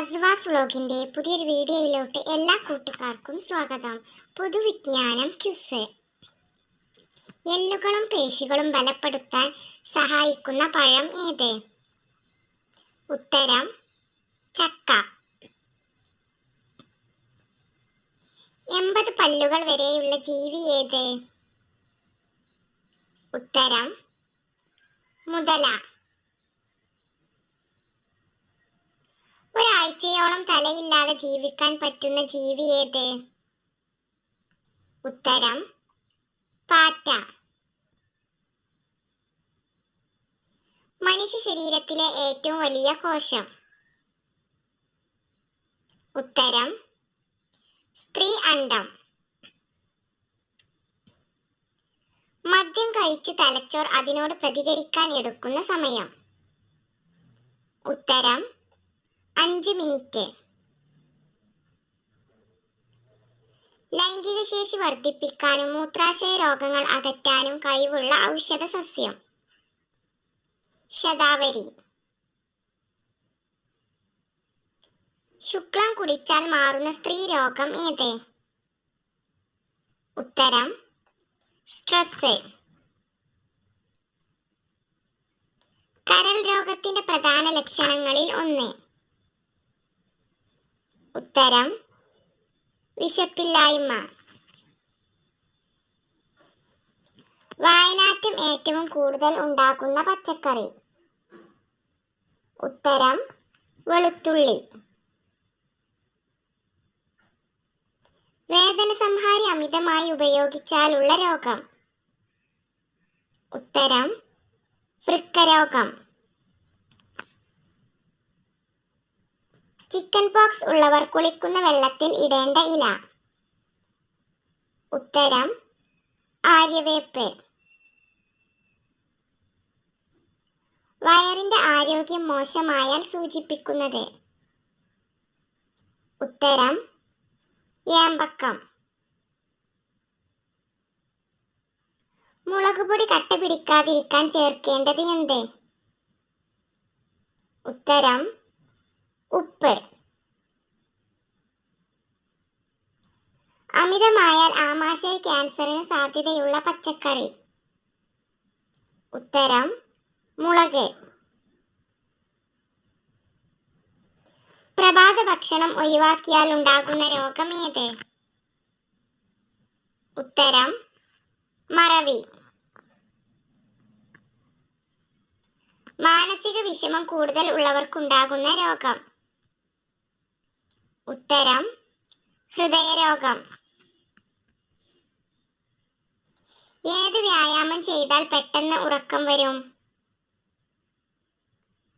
അസ്വാസ് വ്ലോഗിന്റെ പുതിയൊരു വീഡിയോയിലോട്ട് എല്ലാ കൂട്ടുകാർക്കും സ്വാഗതം. പൊതുവിജ്ഞാനം ക്യുസ്. എല്ലുകളും പേശികളും ബലപ്പെടുത്താൻ സഹായിക്കുന്ന പഴം ഏത്? ഉത്തരം ചക്ക. എൺപത് പല്ലുകൾ വരെയുള്ള ജീവി ഏത്? ഉത്തരം മുതല. ഒരാഴ്ചയോളം തലയില്ലാതെ ജീവിക്കാൻ പറ്റുന്ന ജീവി ഏത്? ഉത്തരം പാറ്റ. മനുഷ്യ ശരീരത്തിലെ ഏറ്റവും വലിയ കോശം. ഉത്തരം സ്ത്രീ അണ്ഡം മദ്യം കഴിച്ച് തലച്ചോർ അതിനോട് പ്രതികരിക്കാൻ എടുക്കുന്ന സമയം. ഉത്തരം അഞ്ച് മിനിറ്റ്. ലൈംഗിക ശേഷി വർദ്ധിപ്പിക്കാനും മൂത്രാശയ രോഗങ്ങൾ അകറ്റാനും കഴിവുള്ള ഔഷധ സസ്യം. ശതാവരി. ശുക്ലം കുടിച്ചാൽ മാറുന്ന സ്ത്രീ രോഗം ഏത്? ഉത്തരം സ്ട്രെസ് കരൾ രോഗത്തിന്റെ പ്രധാന ലക്ഷണങ്ങളിൽ ഒന്ന്. ഉത്തരം വിശപ്പില്ലായ്മ. വായനാറ്റം ഏറ്റവും കൂടുതൽ ഉണ്ടാക്കുന്ന പച്ചക്കറി. ഉത്തരം വെളുത്തുള്ളി. വേദന സംഹാരി അമിതമായി ഉപയോഗിച്ചാലുള്ള രോഗം. ഉത്തരം വൃക്കരോഗം. ചിക്കൻ പോക്സ് ഉള്ളവർ കുളിക്കുന്ന വെള്ളത്തിൽ ഇടേണ്ട ഇല. ഉത്തരം ആര്യവേപ്പ്. വയറിന്റെ ആരോഗ്യം മോശമായാൽ സൂചിപ്പിക്കുന്നത്. ഉത്തരം ഏമ്പക്കം. മുളകുപൊടി കട്ട പിടിക്കാതിരിക്കാൻ ചേർക്കേണ്ടത് എന്ത്? ഉത്തരം ഉപ്പ്. അമിതമായാൽ ആമാശയ ക്യാൻസറിന് സാധ്യതയുള്ള പച്ചക്കറി. ഉത്തരം മുളക്. പ്രഭാത ഭക്ഷണം ഒഴിവാക്കിയാൽ ഉണ്ടാകുന്ന രോഗം ഏത്? ഉത്തരം മറവി. മാനസിക വിഷമം കൂടുതൽ ഉള്ളവർക്കുണ്ടാകുന്ന രോഗം. ഉത്തരം ഹൃദയരോഗം. ഏത് വ്യായാമം ചെയ്താൽ പെട്ടെന്ന് ഉറക്കം വരും?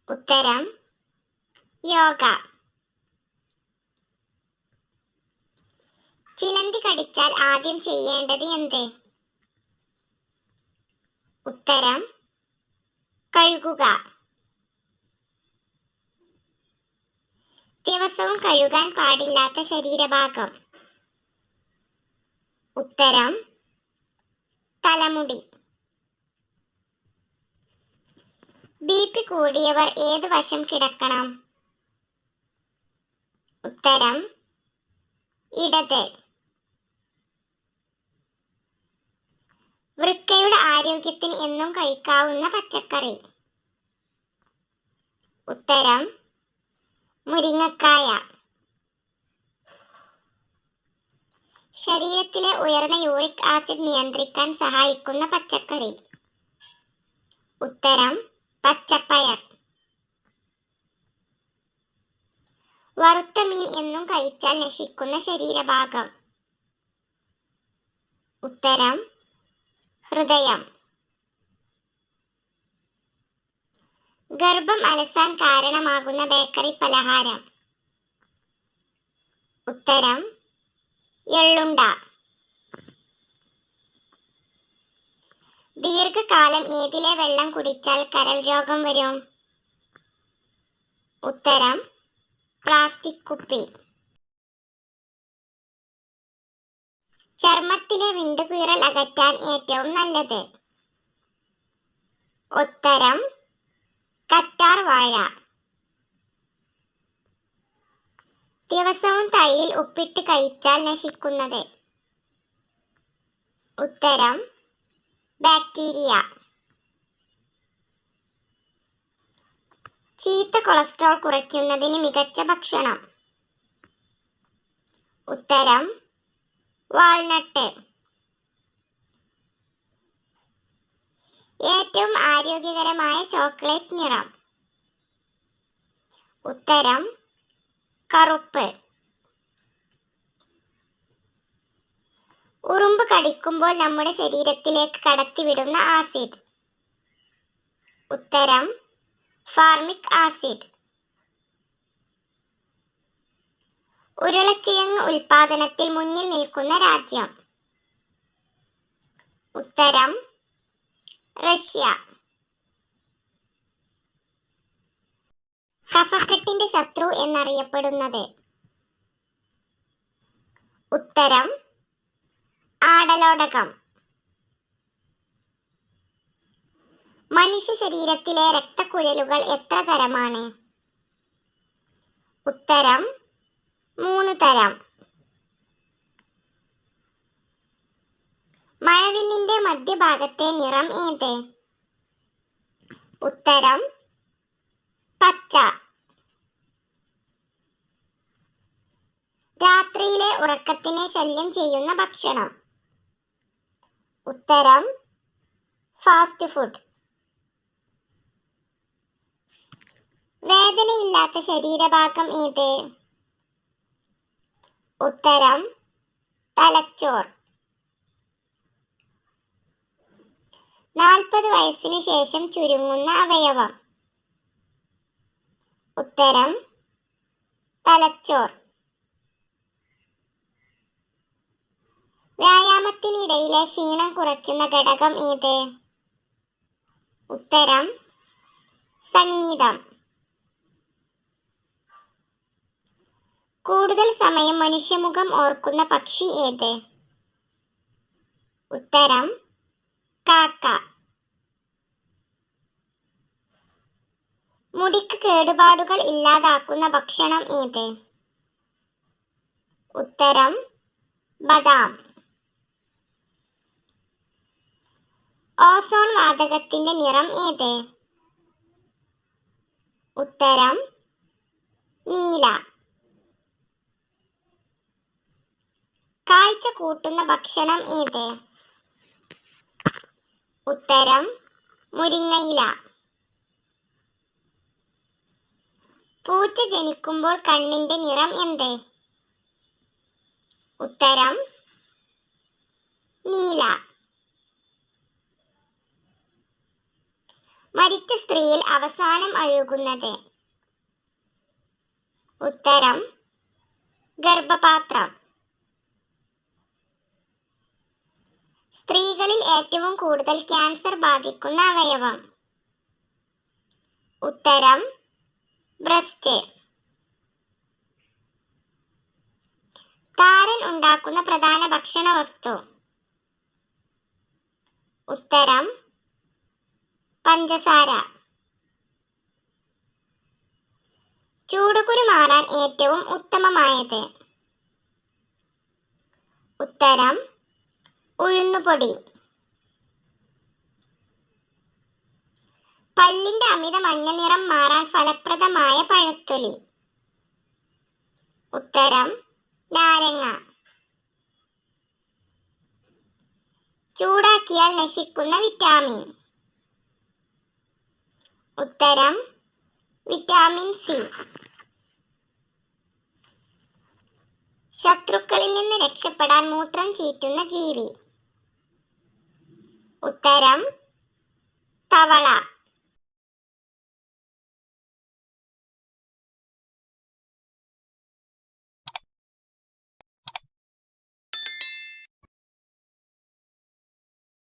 ഉത്തരം യോഗ. ചിലന്തി കടിച്ചാൽ ആദ്യം ചെയ്യേണ്ടത് എന്ത്? ഉത്തരം കഴുകുക. ദിവസവും കഴുകാൻ പാടില്ലാത്ത ശരീരഭാഗം. ഉത്തരം തലമുടി. ബി പി കൂടിയവർ ഏത് വശം കിടക്കണം? ഉത്തരം ഇടത്. വൃക്കയുടെ ആരോഗ്യത്തിന് എന്നും കഴിക്കാവുന്ന പച്ചക്കറി. ഉത്തരം മുരിങ്ങക്കായ. ശരീരത്തിലെ ഉയർന്ന യൂറിക് ആസിഡ് നിയന്ത്രിക്കാൻ സഹായിക്കുന്ന പച്ചക്കറി. ഉത്തരം പച്ചപ്പയർ. വറുത്ത മീൻ എന്നും കഴിച്ചാൽ നശിക്കുന്ന ശരീരഭാഗം. ഉത്തരം ഹൃദയം. ഗർഭം അലസാൻ കാരണമാകുന്ന ബേക്കറി പലഹാരം. ഉത്തരം എള്ളുണ്ട. ദീർഘകാലം ഏതിലെ വെള്ളം കുടിച്ചാൽ കരൾ രോഗം വരും? ഉത്തരം പ്ലാസ്റ്റിക് കുപ്പി. ചർമ്മത്തിലെ വിണ്ടുകീറൽ അകറ്റാൻ ഏറ്റവും നല്ലത്. ഉത്തരം കറ്റാർ വാഴ. ദിവസവും തൈയിൽ ഉപ്പിട്ട് കഴിച്ചാൽ നശിക്കുന്നത്. ഉത്തരം ബാക്ടീരിയ. ചീത്ത കൊളസ്ട്രോൾ കുറയ്ക്കുന്നതിന് മികച്ച ഭക്ഷണം. ഉത്തരം വാൾനട്ട്. ഏറ്റവും ആരോഗ്യകരമായ ചോക്ലേറ്റ് നിറം. ഉത്തരം കറുപ്പ്. ഉറുമ്പ് കടിക്കുമ്പോൾ നമ്മുടെ ശരീരത്തിലേക്ക് കടത്തിവിടുന്ന ആസിഡ്. ഉത്തരം ഫാർമിക് ആസിഡ്. ഉരുളക്കിഴങ്ങ് ഉൽപാദനത്തിൽ മുന്നിൽ നിൽക്കുന്ന രാജ്യം. ഉത്തരം റഷ്യ. കഫഹട്ടിന്റെ ശത്രു എന്നറിയപ്പെടുന്നത്. ഉത്തരം ആടലോടകം. മനുഷ്യ ശരീരത്തിലെ രക്തക്കുഴലുകൾ എത്ര തരമാണ്? ഉത്തരം മൂന്ന് തരം. മഴവില്ലിന്റെ മധ്യഭാഗത്തെ നിറം ഏത്? ഉത്തരം പച്ച. രാത്രിയിലെ ഉറക്കത്തിനെ ശല്യം ചെയ്യുന്ന ഭക്ഷണം. ഉത്തരം ഫാസ്റ്റ് ഫുഡ്. വേദനയില്ലാത്ത ശരീരഭാഗം ഏത്? ഉത്തരം തലച്ചോർ നാൽപ്പത് വയസ്സിനു ശേഷം ചുരുങ്ങുന്ന അവയവം. ഉത്തരം തലച്ചോർ. വ്യായാമത്തിനിടയിലെ ക്ഷീണം കുറയ്ക്കുന്ന ഘടകം ഏത്? ഉത്തരം സംഗീതം. കൂടുതൽ സമയം മനുഷ്യമുഖം ഓർക്കുന്ന പക്ഷി ഏത്? ഉത്തരം കാക്ക മുടിക്ക് കേടുപാടുകൾ ഇല്ലാതാക്കുന്ന ഭക്ഷണം ഏത്? ഉത്തരം ബദാം. ഓസോൺ വാതകത്തിന്റെ നിറം ഏത്? ഉത്തരം നീല. കാഴ്ച കൂട്ടുന്ന ഭക്ഷണം ഏത്? ഉത്തരം മുരിങ്ങയില. പൂച്ച ജനിക്കുമ്പോൾ കണ്ണിന്റെ നിറം എന്ത്? ഉത്തരം നീല. മരിച്ച സ്ത്രീയിൽ അവസാനം അഴുകുന്നത്? ഉത്തരം ഗർഭപാത്രം. സ്ത്രീകളിൽ ഏറ്റവും കൂടുതൽ ക്യാൻസർ ബാധിക്കുന്ന അവയവം. ഉത്തരം ബ്രസ്റ്റ്. താരൻ ഉണ്ടാക്കുന്ന പ്രധാന ഭക്ഷണ വസ്തു. ഉത്തരം പഞ്ചസാര. ചൂടുകുരു മാറാൻ ഏറ്റവും ഉത്തമമായത്. ഉത്തരം ഉഴുന്നുപൊടി. പല്ലിന്റെ അമിത മഞ്ഞ നിറം മാറാൻ ഫലപ്രദമായ പഴത്തൊലി. ഉത്തരം നാരങ്ങ. ചൂടാക്കിയാൽ നശിക്കുന്ന വിറ്റാമിൻ. ഉത്തരം വിറ്റാമിൻ സി. ശത്രുക്കളിൽ നിന്ന് രക്ഷപ്പെടാൻ മൂത്രം ചീറ്റുന്ന ജീവി. ഉത്തരം തവള.